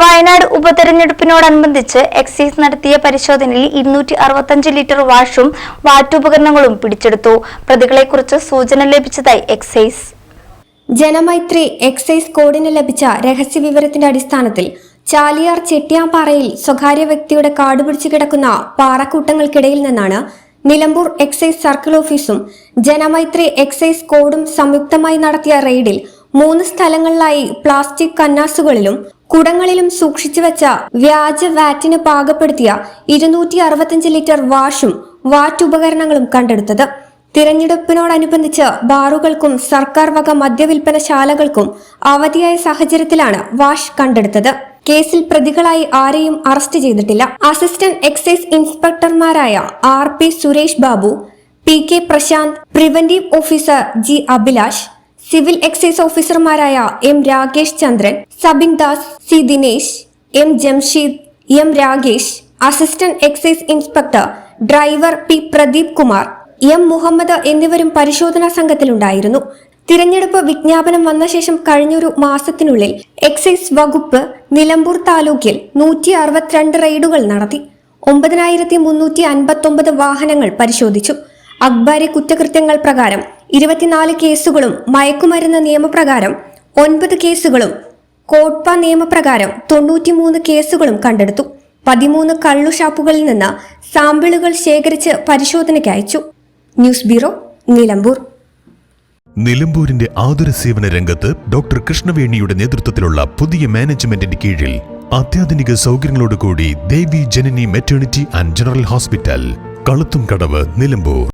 Wayanad ഉപതെരഞ്ഞെടുപ്പിനോടനുബന്ധിച്ച് excise നടത്തിയ പരിശോധനയിൽ ഇരുന്നൂറ്റി അറുപത്തഞ്ച് ലിറ്റർ വാഷും വാറ്റുപകരണങ്ങളും പിടിച്ചെടുത്തു. പ്രതികളെക്കുറിച്ച് സൂചന ലഭിച്ചതായി എക്സൈസ്. ജനമൈത്രി എക്സൈസ് കോഡിന് ലഭിച്ച രഹസ്യ വിവരത്തിന്റെ അടിസ്ഥാനത്തിൽ ചാലിയാർ ചെട്ടിയാമ്പാറയിൽ സ്വകാര്യ വ്യക്തിയുടെ കാട് പിടിച്ചു കിടക്കുന്ന പാറക്കൂട്ടങ്ങൾക്കിടയിൽ നിന്നാണ് നിലമ്പൂർ എക്സൈസ് സർക്കിൾ ഓഫീസും ജനമൈത്രി എക്സൈസ് കോഡും സംയുക്തമായി നടത്തിയ റെയ്ഡിൽ മൂന്ന് സ്ഥലങ്ങളിലായി പ്ലാസ്റ്റിക് കന്നാസുകളിലും കുടങ്ങളിലും സൂക്ഷിച്ചു വെച്ച വ്യാജ വാറ്റിന് പാകപ്പെടുത്തിയ ഇരുന്നൂറ്റി അറുപത്തിയഞ്ച് ലിറ്റർ വാഷും വാറ്റ് ഉപകരണങ്ങളും കണ്ടെടുത്തത്. തിരഞ്ഞെടുപ്പിനോടനുബന്ധിച്ച് ബാറുകൾക്കും സർക്കാർ വക മദ്യവിൽപ്പനശാലകൾക്കും അവധിയായ സാഹചര്യത്തിലാണ് വാഷ് കണ്ടെടുത്തത്. കേസിൽ പ്രതികളായി ആരെയും അറസ്റ്റ് ചെയ്തിട്ടില്ല. Assistant excise ഇൻസ്പെക്ടർമാരായ R P Suresh Babu P K Prashanth preventive officer G Abhilash civil excise ഓഫീസർമാരായ M Rakesh Chandran Sabin Das C Dinesh M Jamsheed M Rakesh assistant excise inspector driver P Pradeep Kumar M Muhammad എന്നിവരും പരിശോധനാ സംഘത്തിലുണ്ടായിരുന്നു. തിരഞ്ഞെടുപ്പ് വിജ്ഞാപനം വന്ന ശേഷം കഴിഞ്ഞൊരു മാസത്തിനുള്ളിൽ excise വകുപ്പ് നിലമ്പൂർ താലൂക്കിൽ നൂറ്റി അറുപത്തിരണ്ട് റെയ്ഡുകൾ നടത്തി. ഒമ്പതിനായിരത്തി മുന്നൂറ്റി അൻപത്തൊമ്പത് വാഹനങ്ങൾ പരിശോധിച്ചു. അക്ബാരി കുറ്റകൃത്യങ്ങൾ പ്രകാരം ഇരുപത്തിനാല് കേസുകളും മയക്കുമരുന്ന് നിയമപ്രകാരം ഒൻപത് കേസുകളും കോട്ട്പ നിയമപ്രകാരം തൊണ്ണൂറ്റിമൂന്ന് കേസുകളും കണ്ടെടുത്തു. പതിമൂന്ന് കള്ളു ഷാപ്പുകളിൽ നിന്ന് സാമ്പിളുകൾ ശേഖരിച്ച് പരിശോധനയ്ക്ക് അയച്ചു. ന്യൂസ് ബ്യൂറോ നിലമ്പൂർ നിലമ്പൂരിന്റെ ആതുര സേവന രംഗത്ത് ഡോക്ടർ കൃഷ്ണവേണിയുടെ നേതൃത്വത്തിലുള്ള പുതിയ മാനേജ്മെന്റിന്റെ കീഴിൽ അത്യാധുനിക സൗകര്യങ്ങളോടുകൂടി Devi Janani maternity and general hospital കളുത്തും Kadavu Nilambur.